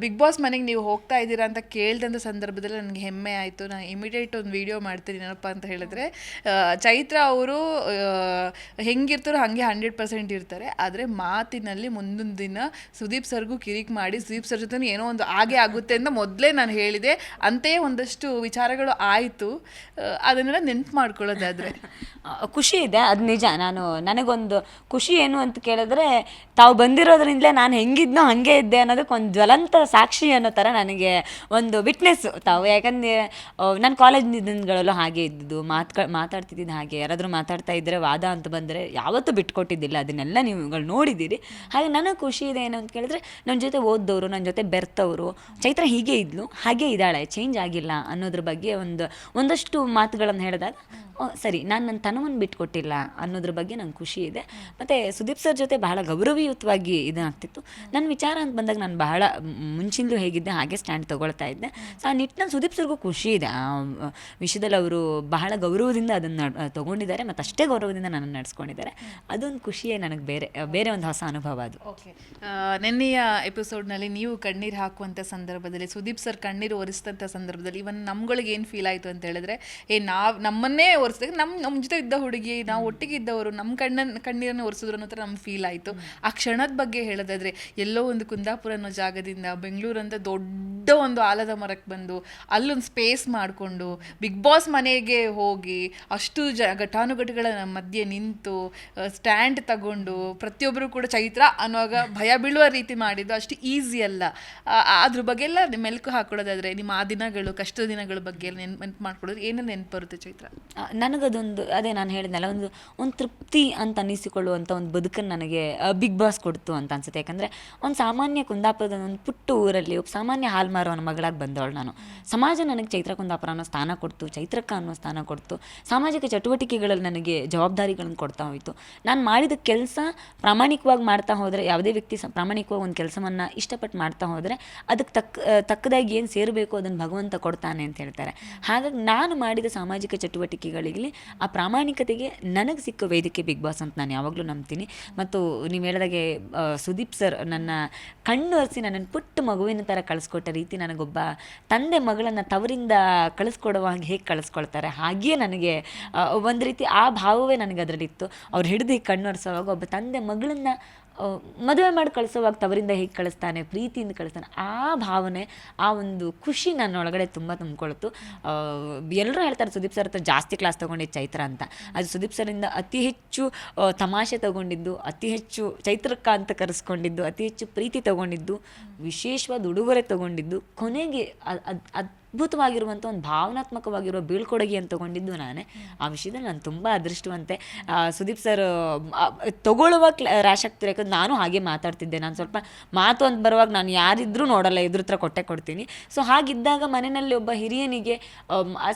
Big boss ಮನೆಗೆ ನೀವು ಹೋಗ್ತಾ ಇದ್ದೀರಾ ಅಂತ ಕೇಳ್ದಂಥ ಸಂದರ್ಭದಲ್ಲಿ ನನಗೆ ಹೆಮ್ಮೆ ಆಯಿತು. ನಾನು ಇಮಿಡಿಯೇಟ್ ಒಂದು ವಿಡಿಯೋ ಮಾಡ್ತೀನಿ, ಏನಪ್ಪ ಅಂತ ಹೇಳಿದ್ರೆ. ಚೈತ್ರ ಅವರು ಹೆಂಗಿರ್ತಾರೋ ಹಾಗೆ ಹಂಡ್ರೆಡ್ ಪರ್ಸೆಂಟ್ ಇರ್ತಾರೆ. ಆದರೆ ಮಾತಿನಲ್ಲಿ ಮುಂದೊಂದು ದಿನ ಸುದೀಪ್ ಸರ್ಗೂ ಕಿರಿಕ್ ಮಾಡಿ, ಸುದೀಪ್ ಸರ್ ಜೊತೆ ಏನೋ ಒಂದು ಹಾಗೆ ಆಗುತ್ತೆ ಅಂತ ಮೊದಲೇ ನಾನು ಹೇಳಿದೆ. ಅಂತೆಯೇ ಒಂದಷ್ಟು ವಿಚಾರಗಳು ಆಯಿತು. ಅದನ್ನೆಲ್ಲ ನೆನ್ಪು ಮಾಡ್ಕೊಳ್ಳೋದಾದರೆ. ಖುಷಿ ಇದೆ, ಅದು ನಿಜ. ನಾನು, ನನಗೊಂದು ಖುಷಿ ಏನು ಅಂತ ಕೇಳಿದ್ರೆ, ತಾವು ಬಂದಿರೋದ್ರಿಂದಲೇ ನಾನು ಹೆಂಗಿದ್ನೋ ಹಾಗೆ ಇದ್ದೆ ಅನ್ನೋದಕ್ಕೆ ಒಂದು ಜ್ವಲಂತ ಸಾಕ್ಷಿ ಅನ್ನೋ ಥರ ನನಗೆ ಒಂದು ವಿಟ್ನೆಸ್ ತಾವು. ಯಾಕಂದರೆ ನಾನು ಕಾಲೇಜ್ ದಿನಗಳಲ್ಲೂ ಹಾಗೆ ಇದ್ದಿದ್ದು. ಮಾತ್ಕ, ಮಾತಾಡ್ತಿದ್ದಿದ್ದು ಹಾಗೆ. ಯಾರಾದರೂ ಮಾತಾಡ್ತಾ ಇದ್ದರೆ ವಾದ ಅಂತ ಬಂದರೆ ಯಾವತ್ತೂ ಬಿಟ್ಕೊಟ್ಟಿದ್ದಿಲ್ಲ. ಅದನ್ನೆಲ್ಲ ನೀವುಗಳು ನೋಡಿದ್ದೀರಿ. ಹಾಗೆ ನನಗೆ ಖುಷಿ ಇದೆ ಏನು ಅಂತ ಕೇಳಿದ್ರೆ ನನ್ನ ಜೊತೆ ಓದ್ದವರು ನನ್ನ ಜೊತೆ ಬೆರ್ತವರು, ಚೈತ್ರ ಹೀಗೆ ಇದ್ಲು, ಹಾಗೆ ಇದ್ದಾಳೆ ಚೇಂಜ್ ಆಗಿಲ್ಲ ಅನ್ನೋದ್ರ ಬಗ್ಗೆ ಒಂದು, ಒಂದಷ್ಟು ಮಾತುಗಳನ್ನು ಹೇಳಿದಾಗ ಸರಿ, ನಾನು ನನ್ನ ತನವನ್ನು ಬಿಟ್ಕೊಟ್ಟಿಲ್ಲ ಅನ್ನೋದ್ರ ಬಗ್ಗೆ ನಂಗೆ ಖುಷಿ ಇದೆ. ಮತ್ತು ಸುದೀಪ್ ಸರ್ ಜೊತೆ ಬಹಳ ಗೌರವಯುತವಾಗಿ ಇದಾಗ್ತಿತ್ತು. ನನ್ನ ವಿಚಾರ ಅಂತ ಬಂದಾಗ ನಾನು ಬಹಳ ಮುಂಚಿಂದಲೂ ಹೇಗಿದ್ದೆ ಹಾಗೆ ಸ್ಟ್ಯಾಂಡ್ ತೊಗೊಳ್ತಾ ಇದ್ದೆ. ಸೊ ಆ ನಿಟ್ಟಿನಲ್ಲಿ ಸುದೀಪ್ ಸರ್ಗೂ ಖುಷಿ ಇದೆ. ಆ ವಿಷಯದಲ್ಲಿ ಅವರು ಬಹಳ ಗೌರವದಿಂದ ಅದನ್ನು ತೊಗೊಂಡಿದ್ದಾರೆ ಮತ್ತು ಅಷ್ಟೇ ಗೌರವದಿಂದ ನನ್ನನ್ನು ನಡೆಸ್ಕೊಂಡಿದ್ದಾರೆ. ಅದೊಂದು ಖುಷಿಯೇ ನನಗೆ ಬೇರೆ ಬೇರೆ ಒಂದು ಹೊಸ ಅನುಭವ ಅದು. ಓಕೆ. ನೆನ್ನೆಯ ಎಪಿಸೋಡ್ನಲ್ಲಿ ನೀವು ಕಣ್ಣೀರು ಹಾಕುವಂಥ ಸಂದರ್ಭದಲ್ಲಿ ಸುದೀಪ್ ಸರ್ ಕಣ್ಣೀರು ಒರೆಸಿದಂಥ ಸಂದರ್ಭದಲ್ಲಿ ಇವನ್ ನಮ್ಗಳಿಗೆ ಏನು ಫೀಲ್ ಆಯಿತು ಅಂತ ಹೇಳಿದ್ರೆ ಏ ನಾವು ನಮ್ಮನ್ನೇ ಒರೆಸಿದಾಗ ನಮ್ಮ ನಮ್ಮ ಜೊತೆ ಇದ್ದ ಹುಡುಗಿ ನಾವು ಒಟ್ಟಿಗೆ ಇದ್ದವರು ನಮ್ಮ ಕಣ್ಣನ್ನು ಕಣ್ಣೀರನ್ನು ಒರೆಸಿದ್ರು ಅನ್ನೋ ಥರ ನಮ್ಗೆ ಫೀಲ್ ಆಯಿತು. ಆ ಕ್ಷಣದ ಬಗ್ಗೆ ಹೇಳೋದಾದ್ರೆ ಎಲ್ಲೋ ಒಂದು ಕುಂದಾಪುರ ಅನ್ನೋ ಜಾಗದಿಂದ ಬೆಂಗಳೂರು ಅಂತ ದೊಡ್ಡ ಒಂದು ಆಲದ ಮರಕ್ಕೆ ಬಂದು ಅಲ್ಲೊಂದು ಸ್ಪೇಸ್ ಮಾಡಿಕೊಂಡು ಬಿಗ್ ಬಾಸ್ ಮನೆಗೆ ಹೋಗಿ ಅಷ್ಟು ಜ ಘಟಾನುಘಟಿಗಳ ಮಧ್ಯೆ ನಿಂತು ಸ್ಟ್ಯಾಂಡ್ ತಗೊಂಡು ಪ್ರತಿಯೊಬ್ಬರು ಕೂಡ ಚೈತ್ರ ಅನ್ನುವಾಗ ಭಯ ಬೀಳುವ ರೀತಿ ಮಾಡಿದ್ದು ಅಷ್ಟು ಈಸಿ ಅಲ್ಲ. ಅದ್ರ ಬಗ್ಗೆ ಎಲ್ಲ ಮೆಲುಕು ಹಾಕೊಳ್ಳೋದಾದರೆ ನಿಮ್ಮ ಆ ದಿನಗಳು, ಕಷ್ಟದ ದಿನಗಳ ಬಗ್ಗೆ ಎಲ್ಲ ನೆನ್ಪು ನೆನ್ಪು ಮಾಡ್ಕೊಳ್ಳೋದು ಏನೇನು ನೆನ್ಪು ಬರುತ್ತೆ ಚೈತ್ರ ನನಗದೊಂದು, ಅದೇ ನಾನು ಹೇಳಿದ್ನಲ್ಲ, ಒಂದು ಒಂದು ತೃಪ್ತಿ ಅಂತ ಅನ್ನಿಸಿಕೊಳ್ಳುವಂಥ ಒಂದು ಬದುಕನ್ನು ನನಗೆ ಬಿಗ್ ಬಾಸ್ ಕೊಡ್ತು ಅಂತ ಅನ್ಸುತ್ತೆ. ಯಾಕಂದರೆ, ಒಂದು ಸಾಮಾನ್ಯ ಕುಂದಾಪುರದ ಒಂದು ಪುಟ್ಟ ಊರಲ್ಲಿ ಒಬ್ಬ ಸಾಮಾನ್ಯ ಹಾಲು ಮಾರುವ ಮಗಳಾಗಿ ಬಂದವಳು ನಾನು. ಸಮಾಜ ನನಗೆ ಚೈತ್ರ ಅನ್ನೋ ಸ್ಥಾನ ಕೊಡ್ತು, ಚೈತ್ರಕ್ಕ ಅನ್ನೋ ಸ್ಥಾನ ಕೊಡ್ತು. ಸಾಮಾಜಿಕ ಚಟುವಟಿಕೆಗಳಲ್ಲಿ ನನಗೆ ಜವಾಬ್ದಾರಿಗಳನ್ನು ಕೊಡ್ತಾ ಹೋಯಿತು. ನಾನು ಮಾಡಿದ ಕೆಲಸ ಪ್ರಾಮಾಣಿಕವಾಗಿ ಮಾಡ್ತಾ ಹೋದರೆ, ಯಾವುದೇ ವ್ಯಕ್ತಿ ಪ್ರಾಮಾಣಿಕವಾಗಿ ಒಂದು ಕೆಲಸವನ್ನು ಇಷ್ಟಪಟ್ಟು ಮಾಡ್ತಾ ಹೋದರೆ, ಅದಕ್ಕೆ ತಕ್ಕ ತಕ್ಕದಾಗಿ ಏನು ಸೇರಬೇಕು ಅದನ್ನು ಭಗವಂತ ಕೊಡ್ತಾನೆ ಅಂತ ಹೇಳ್ತಾರೆ. ಹಾಗಾಗಿ ನಾನು ಮಾಡಿದ ಸಾಮಾಜಿಕ ಚಟುವಟಿಕೆಗಳಿಗೆ ಆ ಪ್ರಾಮಾಣಿಕತೆಗೆ ನನಗೆ ಸಿಕ್ಕ ವೇದಿಕೆ ಬಿಗ್ ಬಾಸ್ ಅಂತ ನಾನು ಯಾವಾಗಲೂ ನಂಬ್ತೀನಿ. ಮತ್ತು ನೀವು ಹೇಳಿದಾಗೆ ಸುದೀಪ್ ಸರ್ ನನ್ನ ಕಣ್ಣು ಹರಿಸಿ ನನ್ನನ್ನು ಪುಟ್ಟ ಮಗುವಿನ ಥರ ಕಳಿಸ್ಕೊಟ್ಟ ರೀತಿ ನನಗೊಬ್ಬ ತಂದೆ ಮಗಳನ್ನು ತವರಿಂದ ಕಳಿಸ್ಕೊಡುವಾಗ ಹೇಗೆ ಕಳಿಸ್ಕೊಳ್ತಾರೆ? ಹಾಗೆಯೇ ನನಗೆ ಒಂದು ರೀತಿ ಆ ಭಾವವೇ ನನಗೆ ಅದರಲ್ಲಿತ್ತು. ಅವ್ರು ಹಿಡಿದು ಹೀಗೆ ಕಣ್ಣು ಒರೆಸೋವಾಗ ಒಬ್ಬ ತಂದೆ ಮಗಳನ್ನು ಮದುವೆ ಮಾಡಿ ಕಳಿಸೋವಾಗ ತವರಿಂದ ಹೇಗೆ ಕಳಿಸ್ತಾನೆ, ಪ್ರೀತಿಯಿಂದ ಕಳಿಸ್ತಾನೆ, ಆ ಭಾವನೆ, ಆ ಒಂದು ಖುಷಿ ನನ್ನ ಒಳಗಡೆ ತುಂಬ ತುಂಬಿಕೊಳ್ತು. ಎಲ್ಲರೂ ಹೇಳ್ತಾರೆ, ಸುದೀಪ್ ಸರ್ ಹತ್ರ ಜಾಸ್ತಿ ಕ್ಲಾಸ್ ತೊಗೊಂಡಿದ್ದು ಚೈತ್ರ ಅಂತ. ಅದು ಸುದೀಪ್ ಸರಿಂದ ಅತಿ ಹೆಚ್ಚು ತಮಾಷೆ ತಗೊಂಡಿದ್ದು, ಅತಿ ಹೆಚ್ಚು ಚೈತ್ರಕ್ಕ ಅಂತ ಕರೆಸ್ಕೊಂಡಿದ್ದು, ಅತಿ ಹೆಚ್ಚು ಪ್ರೀತಿ ತಗೊಂಡಿದ್ದು, ವಿಶೇಷವಾದ ಉಡುಗೊರೆ ತಗೊಂಡಿದ್ದು, ಕೊನೆಗೆ ಅದು ಅದ್ಭುತವಾಗಿರುವಂಥ ಒಂದು ಭಾವನಾತ್ಮಕವಾಗಿರುವ ಬೀಳ್ಕೊಡುಗೆ ಅಂತ ತಗೊಂಡಿದ್ದು ನಾನೇ. ಆ ವಿಷಯದಲ್ಲಿ ನಾನು ತುಂಬ ಅದೃಷ್ಟವಂತೆ. ಸುದೀಪ್ ಸರ್ ತಗೊಳ್ಳುವ ಆಗ್ತಿರೋ ಯಾಕಂದ್ರೆ ನಾನು ಹಾಗೆ ಮಾತಾಡ್ತಿದ್ದೆ. ನಾನು ಸ್ವಲ್ಪ ಮಾತು ಅಂತ ಬರುವಾಗ ನಾನು ಯಾರಿದ್ರೂ ನೋಡಲ್ಲ, ಎದುರು ಹತ್ರ ಕೊಟ್ಟೆ ಕೊಡ್ತೀನಿ. ಸೊ ಹಾಗಿದ್ದಾಗ ಮನೆಯಲ್ಲಿ ಒಬ್ಬ ಹಿರಿಯನಿಗೆ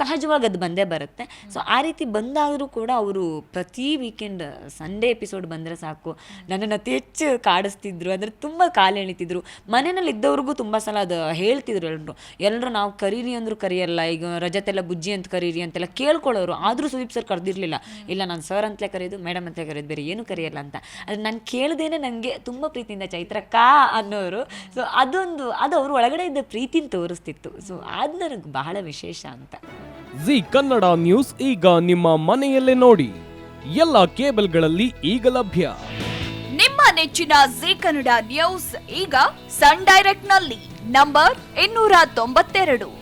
ಸಹಜವಾಗಿ ಅದು ಬಂದೇ ಬರುತ್ತೆ. ಸೊ ಆ ರೀತಿ ಬಂದಾದರೂ ಕೂಡ ಅವರು ಪ್ರತಿ ವೀಕೆಂಡ್ ಸಂಡೇ ಎಪಿಸೋಡ್ ಬಂದರೆ ಸಾಕು. ನನ್ನನ್ನು ಅತಿ ಹೆಚ್ಚು ಕಾಡಿಸ್ತಿದ್ರು. ಅಂದರೆ ತುಂಬ ಕಾಲು ಎಳಿತಿದ್ರು ಮನೆಯಲ್ಲಿ ಇದ್ದವ್ರಿಗೂ ತುಂಬ ಸಲ ಅದು ಹೇಳ್ತಿದ್ರು ಎಲ್ಲರೂ ಎಲ್ಲರೂ ನಾವು ಕರೀರಿ ಅಂದರೂ ಕರೆಯಲ್ಲ ಈಗ ರಜತೆಲ್ಲ ಬುಜ್ಜಿ ಅಂತ ಕರೀರಿ ಅಂತೆಲ್ಲ ಕೇಳ್ಕೊಳ್ಳೋರು. ಆದರೂ ಸುದೀಪ್ ಸರ್ ಕರೆದಿರಲಿಲ್ಲ. ಇಲ್ಲ ನಾನು ಸರ್ ಅಂತಲೇ ಕರೆಯೋದು ಮೇಡಮ್ ಅಂತಲೇ ಕರೆಯೋದು ಬೇರೆ ಏನು ಕರೆಯಲ್ಲ ಅಂತ. ಅದು ನಾನು ಕೇಳ್ದೇನೆ ನನಗೆ ತುಂಬ ಪ್ರೀತಿಯಿಂದ ಚೈತ್ರಕ್ಕ ಅನ್ನೋರು. ಸೊ ಅದೊಂದು ಅದು ಅವ್ರ ಒಳಗಡೆ ಇದ್ದ ಪ್ರೀತಿನ ತೋರಿಸ್ತಿತ್ತು. ಸೊ ಅದು ನನಗೆ ಬಹಳ ವಿಶೇಷ ಅಂತ. ಜಿ ಕನ್ನಡ ನ್ಯೂಸ್ ಈಗ ನಿಮ್ಮ ಮನೆಯಲ್ಲೇ ನೋಡಿ. ಎಲ್ಲ ಕೇಬಲ್ಗಳಲ್ಲಿ ಈಗ ಲಭ್ಯ. ನಿಮ್ಮ ನೆಚ್ಚಿನ ಜಿ ಕನ್ನಡ ನ್ಯೂಸ್ ಈಗ ಸನ್ ಡೈರೆಕ್ಟ್ನಲ್ಲಿ ನಂಬರ್ ಇನ್ನೂರ ತೊಂಬತ್ತೆರಡು.